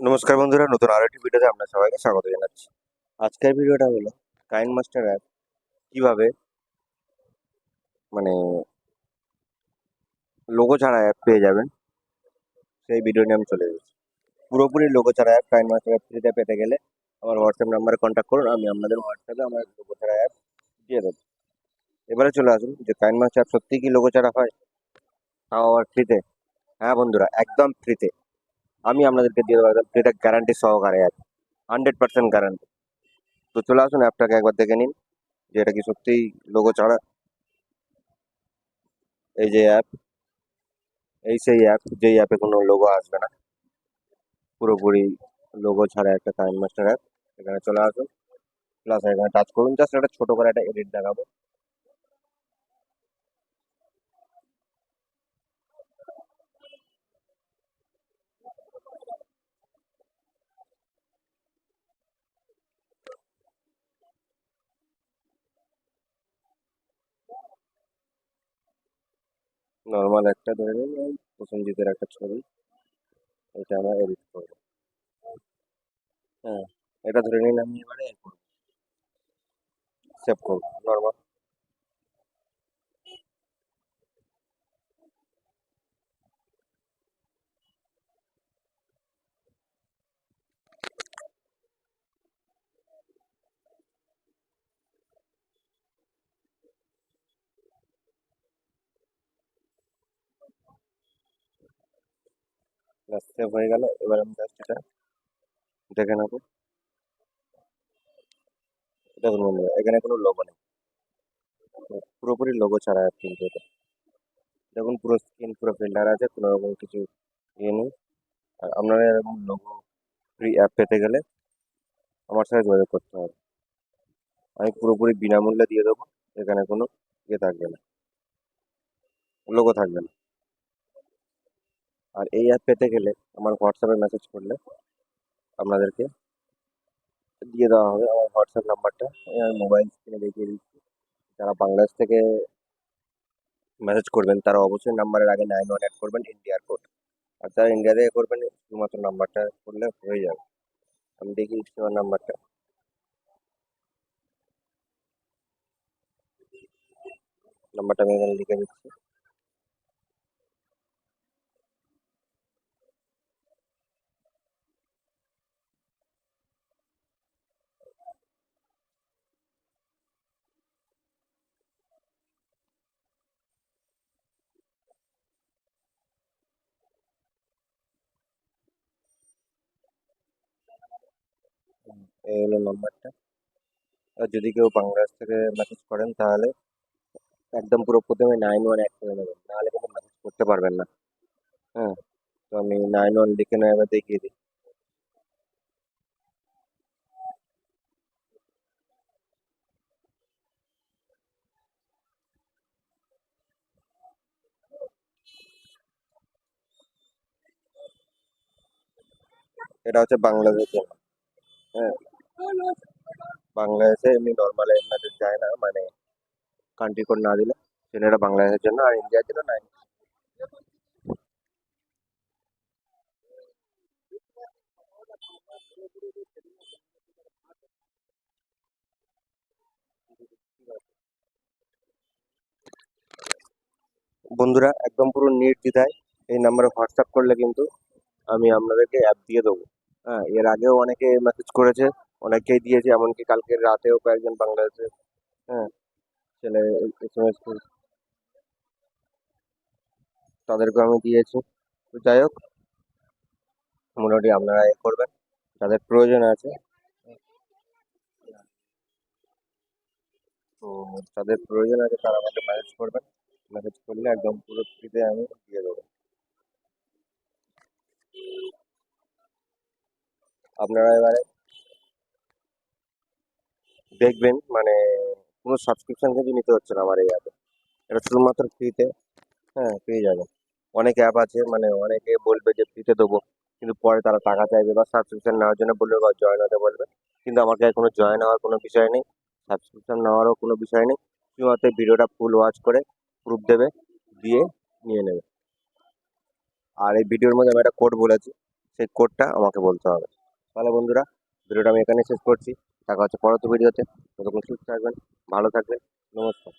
নমস্কার বন্ধুরা, নতুন আরও একটি ভিডিওতে আপনার সবাইকে স্বাগত জানাচ্ছি। আজকের ভিডিওটা হলো কাইন মাস্টার অ্যাপ কীভাবে মানে লোগো ছাড়া অ্যাপ পেয়ে যাবেন, সেই ভিডিও নিয়ে আমি চলে এসেছি। পুরোপুরি লোগো ছাড়া অ্যাপ কাইন মাস্টার অ্যাপ ফ্রিতে পেতে গেলে আমার হোয়াটসঅ্যাপ নাম্বারে কন্ট্যাক্ট করুন, আমি আপনাদের হোয়াটসঅ্যাপে আমার লোগো ছাড়া অ্যাপ দিয়ে দেবো। এবারে চলে আসুন, যে কাইন মাস্টার অ্যাপ সত্যিই কি লোগো ছাড়া হয়? তাও আবার ফ্রিতে হ্যাঁ বন্ধুরা, একদম ফ্রিতে আমি আপনাদেরকে দিয়ে দেবো একদম ফ্রিতে গ্যারান্টি সহকারে অ্যাপ হান্ড্রেড পার্সেন্ট গ্যারান্টি তো চলে আসুন, অ্যাপটাকে একবার দেখে নিন যে এটা কি সত্যিই লোগো ছাড়া। এই যে অ্যাপ এই সেই অ্যাপ যেই অ্যাপে কোনো লোগো আসবে না। পুরোপুরি লোগো ছাড়া একটা টাইম মাস্টার অ্যাপ এখানে চলে আসুন। প্লাস এখানে টাচ করুন। জাস্ট একটা ছোটো করে একটা এডিট দেখাবো। নর্মাল একটা ধরে নিন প্রসেনজিতের একটা ছবি। এটা আমরা এডিট করব। হ্যাঁ এটা ধরে নিন আমি এবারে সেভ করব। নর্মাল সেভ হয়ে গেল, এবার আমি জাস্ট এটা দেখে নেব। দেখুন বন্ধুরা এখানে কোনো লোগো নেই। পুরোপুরি লোগো ছাড়া অ্যাপ কিন্তু এটা দেখুন, পুরো স্ক্রিন পুরো ফিল্টার আছে, কোনো রকম কিছু ইয়ে নেই। আর আপনারা এরকম লোগো ফ্রি অ্যাপ পেতে গেলে আমার সাথে যোগাযোগ করতে হবে। আমি পুরোপুরি বিনামূল্যে দিয়ে দেবো, এখানে কোনো ইয়ে থাকবে না। লোগো থাকবে না। আর এই অ্যাপ পেতে গেলে আমার হোয়াটসঅ্যাপে মেসেজ করলে আপনাদেরকে দিয়ে দেওয়া হবে আমার হোয়াটসঅ্যাপ নাম্বারটা এই আমি মোবাইল স্ক্রিনে দেখিয়ে দিচ্ছি। যারা বাংলাদেশ থেকে মেসেজ করবেন, তারা অবশ্যই নাম্বারের আগে নাইন ওয়ান অ্যাড করবেন ইন্ডিয়ার কোড আর যারা ইন্ডিয়া থেকে করবেন, শুধুমাত্র নাম্বারটা করলে হয়ে যাবে। আমি দেখিয়ে দিচ্ছি আমার নাম্বারটা নাম্বারটা আমি এখানে লিখে দিচ্ছি। এই হলো নাম্বারটা আর যদি কেউ বাংলাদেশ থেকে মেসেজ করেন তাহলে একদম পুরো প্রথমে নাইন ওয়ান অ্যাড করে নেবেন নাহলে কিন্তু মেসেজ করতে পারবেন না হ্যাঁ তো আমি নাইন ওয়ান লিখে নেওয়া এবার দেখিয়ে দিই এটা হচ্ছে বাংলাদেশের জন্য হ্যাঁ বাংলাদেশে এমনি নর্মাল মেসেজ যায় না মানে কান্ট্রি কোড না দিলে সেটা বাংলাদেশের জন্য আর ইন্ডিয়ার জন্য নাই। বন্ধুরা, একদম পুরো নির্দ্বিধায় এই নাম্বারে হোয়াটসঅ্যাপ করলে কিন্তু আমি আপনাদেরকে অ্যাপ দিয়ে দেবো। হ্যাঁ এর আগেও অনেকে মেসেজ করেছে অনেকেই দিয়েছে, এমনকি কালকে রাতেও কয়েকজন বাংলাদেশের হ্যাঁ ছেলে এস এম এস তাদেরকেও আমি দিয়েছি। তো যাই হোক, মোটামুটি আপনারা এ করবেন, যাদের প্রয়োজন আছে। তো যাদের প্রয়োজন আছে, তারা আমাকে মেসেজ করবেন। মেসেজ করলে একদম পুরো ফ্রিতে আমি দিয়ে দেবো। আপনারা এবারে দেখবেন মানে কোনো সাবস্ক্রিপশন কিন্তু নিতে হচ্ছে না আমার এই অ্যাপে এটা শুধুমাত্র ফ্রিতে হ্যাঁ পেয়ে যাবেন। অনেক অ্যাপ আছে মানে অনেকে বলবে যে ফ্রিতে দেবো, কিন্তু পরে তারা টাকা চাইবে বা সাবস্ক্রিপশন নেওয়ার জন্য বলবে বা জয়েন হতে বলবে। কিন্তু আমার কাছে কোনো জয়েন হওয়ার কোনো বিষয় নেই সাবস্ক্রিপশন নেওয়ারও কোনো বিষয় নেই। শুধুমাত্র ভিডিওটা ফুল ওয়াচ করে প্রুফ দেবে, দিয়ে নিয়ে নেবে। আর এই ভিডিওর মধ্যে আমি একটা কোড বলেছি, সেই কোডটা আমাকে বলতে হবে। তাহলে বন্ধুরা ভিডিওটা আমি এখানে শেষ করছি। দেখা হচ্ছে পরবর্তী ভিডিওতে। ততক্ষণ সুস্থ থাকবেন ভালো থাকবেন নমস্কার।